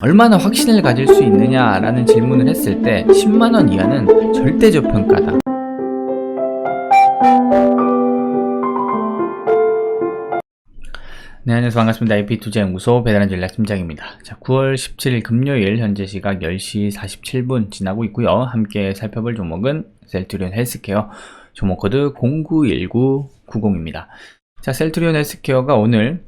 얼마나 확신을 가질 수 있느냐라는 질문을 했을 때 10만원 이하는 절대 저평가다. 네, 안녕하세요. 반갑습니다. IP투자연구소 배달한 전략 팀장입니다. 자, 9월 17일 금요일 현재 시각 10시 47분 지나고 있고요. 함께 살펴볼 종목은 셀트리온 헬스케어 종목 코드 091990입니다. 자, 셀트리온 헬스케어가 오늘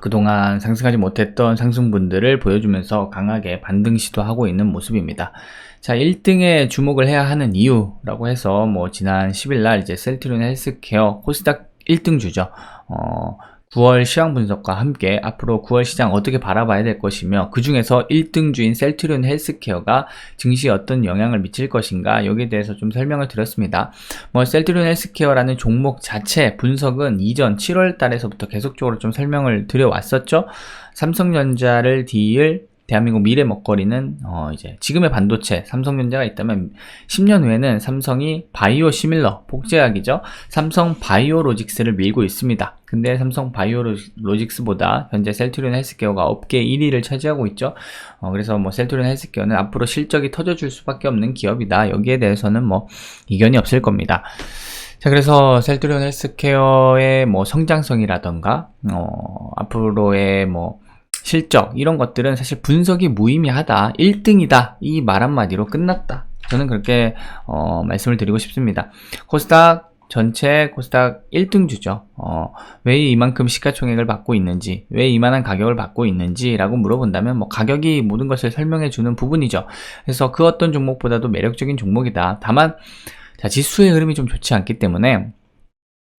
그동안 상승하지 못했던 상승분들을 보여주면서 강하게 반등 시도하고 있는 모습입니다. 자, 1등에 주목을 해야 하는 이유라고 해서 뭐 지난 10일 날 이제 셀트리온 헬스케어 코스닥 1등 주죠. 어, 9월 시황 분석과 함께 앞으로 9월 시장 어떻게 바라봐야 될 것이며 그 중에서 1등 주인 셀트리온 헬스케어가 증시에 어떤 영향을 미칠 것인가 여기에 대해서 좀 설명을 드렸습니다. 뭐 셀트리온 헬스케어라는 종목 자체 분석은 이전 7월 달에서부터 계속적으로 좀 설명을 드려왔었죠. 삼성전자를 뒤일 대한민국 미래 먹거리는 어 이제 지금의 반도체 삼성전자가 있다면 10년 후에는 삼성이 바이오 시밀러 복제약이죠 삼성 바이오로직스를 밀고 있습니다 근데 삼성 바이오로직스보다 현재 셀트리온 헬스케어가 업계 1위를 차지하고 있죠. 어 그래서 뭐 셀트리온 헬스케어는 앞으로 실적이 터져줄 수밖에 없는 기업이다. 여기에 대해서는 뭐 이견이 없을 겁니다. 자, 그래서 셀트리온 헬스케어의 뭐 성장성이라던가, 어, 앞으로의 뭐, 실적 이런 것들은 사실 분석이 무의미하다. 1등이다. 이 말 한마디로 끝났다. 저는 그렇게 어, 말씀을 드리고 싶습니다. 코스닥 전체 코스닥 1등주죠. 어, 왜 이만큼 시가총액을 받고 있는지 왜 이만한 가격을 받고 있는지 라고 물어본다면 뭐 가격이 모든 것을 설명해 주는 부분이죠. 그래서 그 어떤 종목보다도 매력적인 종목이다. 다만 자, 지수의 흐름이 좀 좋지 않기 때문에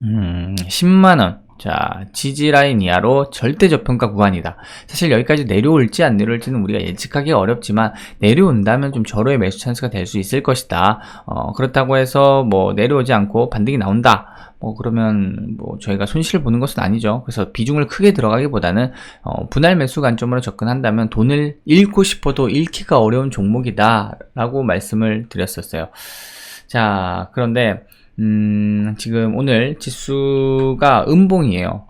음, 10만 원 자, 지지라인 이하로 절대 저평가 구간이다. 사실 여기까지 내려올지 안 내려올지는 우리가 예측하기 어렵지만 내려온다면 좀 절호의 매수 찬스가 될 수 있을 것이다. 어, 그렇다고 해서 뭐 내려오지 않고 반등이 나온다. 뭐 그러면 뭐 저희가 손실을 보는 것은 아니죠. 그래서 비중을 크게 들어가기보다는 어, 분할 매수 관점으로 접근한다면 돈을 잃고 싶어도 잃기가 어려운 종목이다라고 말씀을 드렸었어요. 자, 그런데 음, 지금 오늘 지수가 음봉이에요.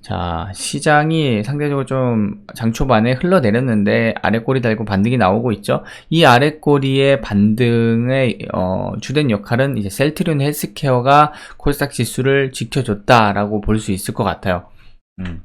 자, 시장이 상대적으로 좀 장초반에 흘러내렸는데 아래꼬리 달고 반등이 나오고 있죠. 이 아래꼬리의 반등의 어, 주된 역할은 이제 셀트리온 헬스케어가 코스닥 지수를 지켜줬다라고 볼 수 있을 것 같아요. 음.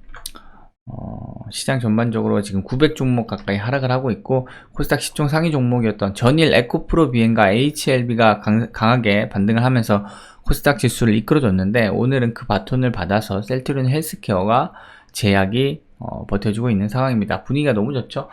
어, 시장 전반적으로 지금 900 종목 가까이 하락을 하고 있고 코스닥 시총 상위 종목이었던 전일 에코프로 비엔과 HLB가 강, 하게 반등을 하면서 코스닥 지수를 이끌어줬는데 오늘은 그 바톤을 받아서 셀트리온 헬스케어가 제약이 어, 버텨주고 있는 상황입니다. 분위기가 너무 좋죠.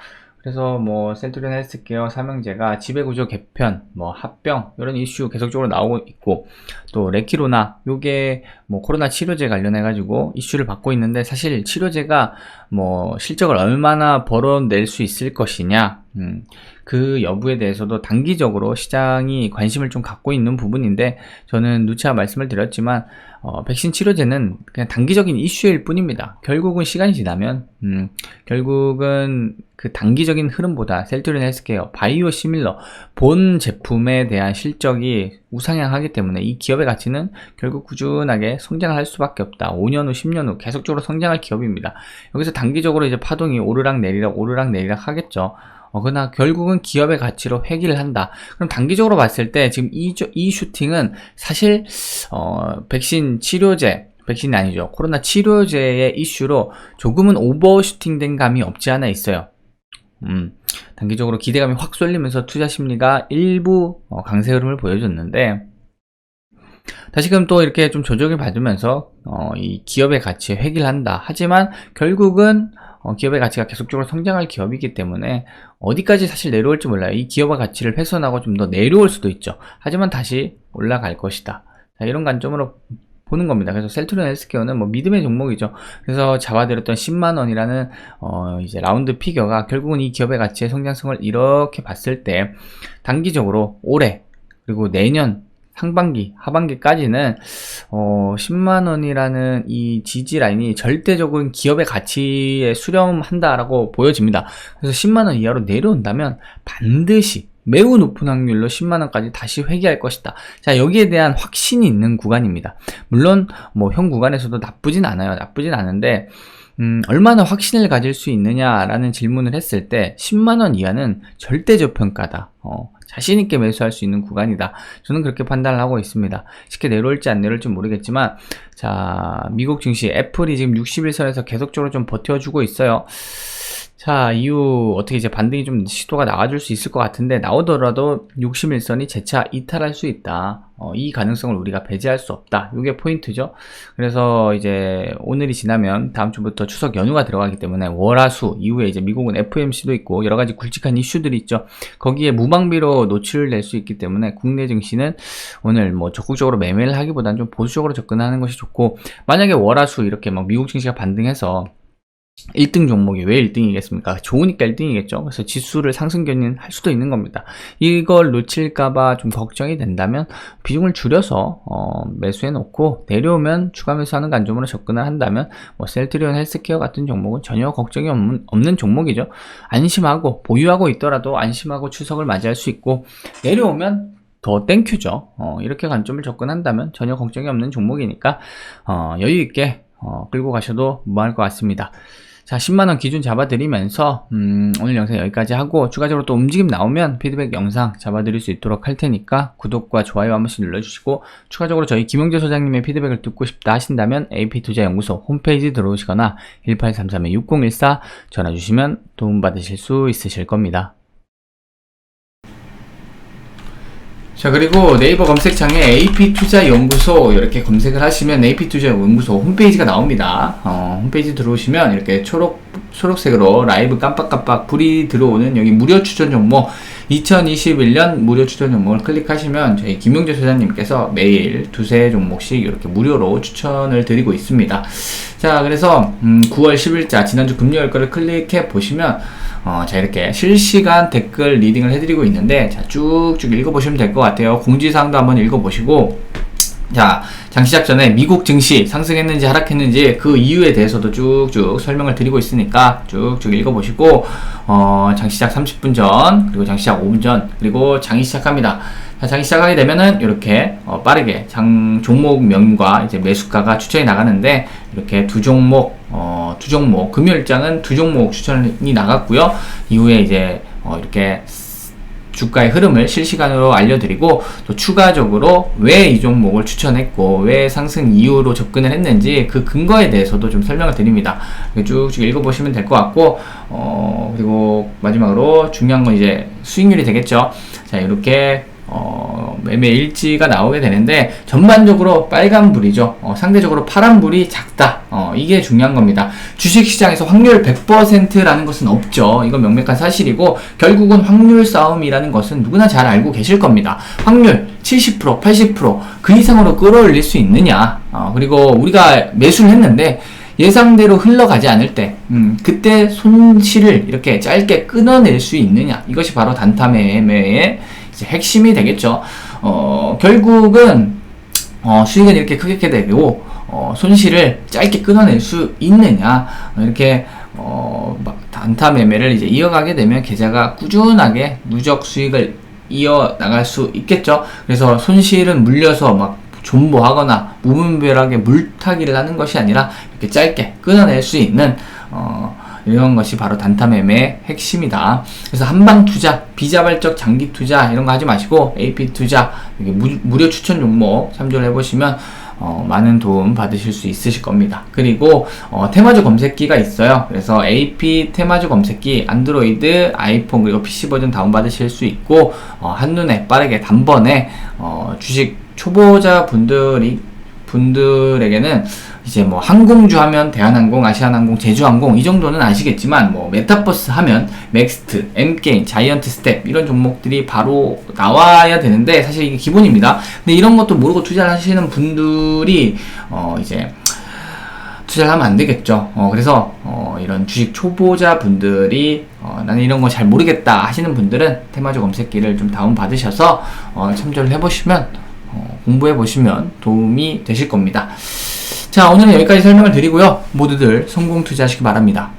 그래서 뭐 센트리온 헬스케어 삼형제가 지배구조 개편, 뭐 합병 이런 이슈 계속적으로 나오고 있고 또 레키로나 요게 뭐 코로나 치료제 관련해 가지고 이슈를 받고 있는데 사실 치료제가 뭐 실적을 얼마나 벌어낼 수 있을 것이냐 음, 그 여부에 대해서도 단기적으로 시장이 관심을 좀 갖고 있는 부분인데 저는 누차 말씀을 드렸지만 어, 백신 치료제는 그냥 단기적인 이슈일 뿐입니다. 결국은 시간이 지나면 음, 결국은 그 단기적인 흐름보다 셀트리온 헬스케어, 바이오 시밀러 본 제품에 대한 실적이 우상향하기 때문에 이 기업의 가치는 결국 꾸준하게 성장을 할 수밖에 없다. 5년 후, 10년 후 계속적으로 성장할 기업입니다. 여기서 단기적으로 이제 파동이 오르락 내리락 오르락 내리락 하겠죠. 어, 그러나 결국은 기업의 가치로 회귀를 한다. 그럼 단기적으로 봤을 때 지금 이, 이 슈팅은 사실 어, 백신 치료제 백신이 아니죠. 코로나 치료제의 이슈로 조금은 오버슈팅된 감이 없지 않아 있어요. 음, 단기적으로 기대감이 확 쏠리면서 투자 심리가 일부 어, 강세 흐름을 보여줬는데 다시금 또 이렇게 좀 조정을 받으면서 어, 이 기업의 가치에 회귀를 한다. 하지만 결국은 어, 기업의 가치가 계속적으로 성장할 기업이기 때문에 어디까지 사실 내려올지 몰라요. 이 기업의 가치를 훼손하고 좀 더 내려올 수도 있죠. 하지만 다시 올라갈 것이다. 자, 이런 관점으로 보는 겁니다. 그래서 셀트리온 헬스케어는 뭐 믿음의 종목이죠. 그래서 잡아들였던 10만 원이라는 어 이제 라운드 피겨가 결국은 이 기업의 가치의 성장성을 이렇게 봤을 때 단기적으로 올해 그리고 내년 상반기, 하반기까지는 어 10만 원이라는 이 지지 라인이 절대적인 기업의 가치에 수렴한다라고 보여집니다. 그래서 10만 원 이하로 내려온다면 반드시 매우 높은 확률로 10만 원까지 다시 회귀할 것이다. 자, 여기에 대한 확신이 있는 구간입니다. 물론, 뭐, 형 구간에서도 나쁘진 않아요. 나쁘진 않은데, 음, 얼마나 확신을 가질 수 있느냐라는 질문을 했을 때 10만 원 이하는 절대 저평가다. 어, 자신있게 매수할 수 있는 구간이다. 저는 그렇게 판단을 하고 있습니다. 쉽게 내려올지 안 내려올지 모르겠지만, 자, 미국 증시 애플이 지금 60일선에서 계속적으로 좀 버텨주고 있어요. 자, 이후 어떻게 이제 반등이 좀 시도가 나와줄 수 있을 것 같은데 나오더라도 61선이 재차 이탈할 수 있다. 어, 이 가능성을 우리가 배제할 수 없다. 이게 포인트죠. 그래서 이제 오늘이 지나면 다음 주부터 추석 연휴가 들어가기 때문에 월화수 이후에 이제 미국은 FMC도 있고 여러 가지 굵직한 이슈들이 있죠. 거기에 무방비로 노출을 낼수 있기 때문에 국내 증시는 오늘 뭐 적극적으로 매매를 하기보다는 좀 보수적으로 접근하는 것이 좋고 만약에 월화수 이렇게 막 미국 증시가 반등해서 1등 종목이 왜 1등이겠습니까? 좋으니까 1등이겠죠. 그래서 지수를 상승 견인 할 수도 있는 겁니다. 이걸 놓칠까봐 좀 걱정이 된다면 비중을 줄여서 어, 매수해 놓고 내려오면 추가 매수하는 관점으로 접근을 한다면 뭐 셀트리온 헬스케어 같은 종목은 전혀 걱정이 없는, 없는 종목이죠. 안심하고 보유하고 있더라도 안심하고 추석을 맞이할 수 있고 내려오면 더 땡큐죠. 어, 이렇게 관점을 접근한다면 전혀 걱정이 없는 종목이니까 어, 여유 있게 어, 끌고 가셔도 무할 것 같습니다. 자, 10만원 기준 잡아드리면서, 음, 오늘 영상 여기까지 하고, 추가적으로 또 움직임 나오면 피드백 영상 잡아드릴 수 있도록 할 테니까, 구독과 좋아요 한 번씩 눌러주시고, 추가적으로 저희 김용재 소장님의 피드백을 듣고 싶다 하신다면, AP투자연구소 홈페이지 들어오시거나, 1833-6014 전화 주시면 도움받으실 수 있으실 겁니다. 자 그리고 네이버 검색창에 AP투자연구소 이렇게 검색을 하시면 AP투자연구소 홈페이지가 나옵니다. 어, 홈페이지 들어오시면 이렇게 초록 초록색으로 라이브 깜빡깜빡 불이 들어오는 여기 무료 추천 종목 2021년 무료 추천 종목을 클릭하시면 저희 김용재 소장님께서 매일 두세 종목씩 이렇게 무료로 추천을 드리고 있습니다. 자 그래서 음, 9월 10일자 지난주 금요일 거를 클릭해 보시면 어, 자, 이렇게 실시간 댓글 리딩을 해드리고 있는데, 자, 쭉쭉 읽어보시면 될 것 같아요. 공지사항도 한번 읽어보시고, 자, 장 시작 전에 미국 증시 상승했는지 하락했는지 그 이유에 대해서도 쭉쭉 설명을 드리고 있으니까 쭉쭉 읽어보시고, 어, 장 시작 30분 전, 그리고 장 시작 5분 전, 그리고 장이 시작합니다. 자, 장이 시작하게 되면은 이렇게 어, 빠르게 장 종목명과 이제 매수가가 추천이 나가는데 이렇게 두 종목 어, 두 종목 금요일장은 두 종목 추천이 나갔고요. 이후에 이제 어, 이렇게 주가의 흐름을 실시간으로 알려드리고 또 추가적으로 왜 이 종목을 추천했고 왜 상승 이유로 접근을 했는지 그 근거에 대해서도 좀 설명을 드립니다. 쭉쭉 읽어보시면 될 것 같고 어 그리고 마지막으로 중요한 건 이제 수익률이 되겠죠. 자 이렇게 어, 매매 일지가 나오게 되는데 전반적으로 빨간불이죠. 어, 상대적으로 파란불이 작다. 어, 이게 중요한 겁니다. 주식시장에서 확률 100%라는 것은 없죠. 이건 명백한 사실이고 결국은 확률 싸움이라는 것은 누구나 잘 알고 계실 겁니다. 확률 70%, 80%그 이상으로 끌어올릴 수 있느냐. 어, 그리고 우리가 매수를 했는데 예상대로 흘러가지 않을 때, 음, 그때 손실을 이렇게 짧게 끊어낼 수 있느냐. 이것이 바로 단타 매매의 핵심이 되겠죠. 어, 결국은 어, 수익은 이렇게 크게 되고 어, 손실을 짧게 끊어낼 수 있느냐 이렇게 어, 단타 매매를 이제 이어가게 되면 계좌가 꾸준하게 누적 수익을 이어 나갈 수 있겠죠. 그래서 손실은 물려서 막 존버하거나 무분별하게 물타기를 하는 것이 아니라 이렇게 짧게 끊어낼 수 있는 어, 이런 것이 바로 단타 매매의 핵심이다. 그래서 한방 투자, 비자발적 장기 투자 이런 거 하지 마시고 AP 투자 무, 료 추천 종목 참조를 해보시면 어, 많은 도움 받으실 수 있으실 겁니다. 그리고 어, 테마주 검색기가 있어요. 그래서 AP 테마주 검색기 안드로이드, 아이폰 그리고 PC 버전 다운 받으실 수 있고 어, 한눈에 빠르게 단번에 어, 주식 초보자 분들이 분들에게는 이제 뭐 항공주 하면 대한항공, 아시아나항공, 제주항공 이 정도는 아시겠지만 뭐 메타버스 하면 맥스트, 엠게인, 자이언트 스텝 이런 종목들이 바로 나와야 되는데 사실 이게 기본입니다. 근데 이런 것도 모르고 투자를 하시는 분들이 어 이제 투자를 하면 안 되겠죠. 어, 그래서 어, 이런 주식 초보자 분들이 어, 나는 이런 거 잘 모르겠다 하시는 분들은 테마주 검색기를 좀 다운 받으셔서 어, 참조를 해보시면 어, 공부해 보시면 도움이 되실 겁니다. 자, 오늘은 여기까지 설명을 드리고요. 모두들 성공 투자하시기 바랍니다.